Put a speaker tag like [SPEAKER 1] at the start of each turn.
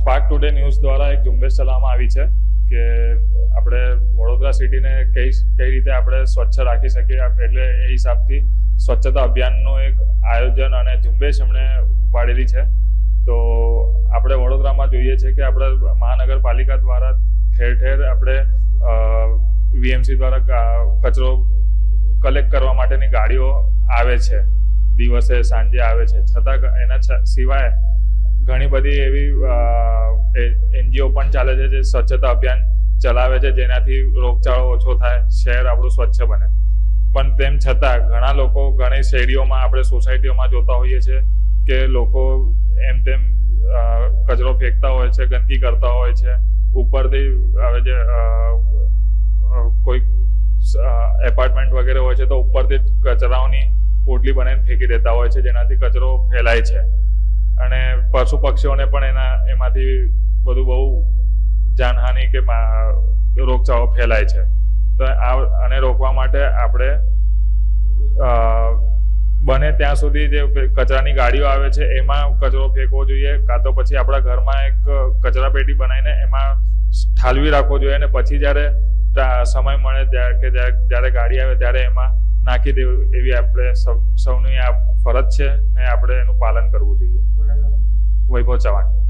[SPEAKER 1] Spark today news દ્વારા એક ઝુંબેશ ચલાવવામાં આવી છે કે આપણે વડોદરા સિટીને કઈ કઈ રીતે આપણે સ્વચ્છ રાખી શકીએ એટલે એ હિસાબથી સ્વચ્છતા અભિયાનનું એક આયોજન અને ઝુંબેશ એમણે ઉપાડેલી છે. તો આપણે વડોદરામાં જોઈએ છે કે આપણે મહાનગરપાલિકા દ્વારા ઠેર ઠેર આપણે વીએમસી દ્વારા કચરો કલેક્ટ કરવા માટેની ગાડીઓ આવે છે. દિવસે, સાંજે આવે છે. છતાં એના સિવાય ઘણી બધી એવી એનજીઓ પણ ચાલે છે જે સ્વચ્છતા અભિયાન ચલાવે છે, જેનાથી રોગચાળો ઓછો થાય, શહેર આપણું સ્વચ્છ બને. પણ તેમ છતાં ઘણા લોકો ઘણી શેરીઓમાં, આપણે સોસાયટીઓમાં જોતા હોઈએ છીએ કે લોકો એમ તેમ કચરો ફેંકતા હોય છે, ગંદકી કરતા હોય છે. ઉપરથી હવે જે કોઈ એપાર્ટમેન્ટ વગેરે હોય છે તો ઉપરથી કચરાઓની પોટલી બનાવીને ફેંકી દેતા હોય છે, જેનાથી કચરો ફેલાય છે. અને પશુ પક્ષીઓને પણ એના, એમાંથી બધું બહુ જાનહાનિ કે રોગચાળો ફેલાય છે. તો આ, આને રોકવા માટે આપણે બને ત્યાં સુધી જે કચરાની ગાડીઓ આવે છે, એમાં કચરો ફેંકવો જોઈએ. કાં તો પછી આપણા ઘરમાં એક કચરા પેટી બનાવીને એમાં ઠાલવી રાખવો જોઈએ અને પછી જ્યારે સમય મળે ત્યારે કે જ્યારે ગાડી આવે ત્યારે એમાં નાખી દેવું એવી આપણે સૌ સૌની આ ફરજ છે ને આપણે એનું પાલન કરવું જોઈએ. વૈભવ ચૌહાણ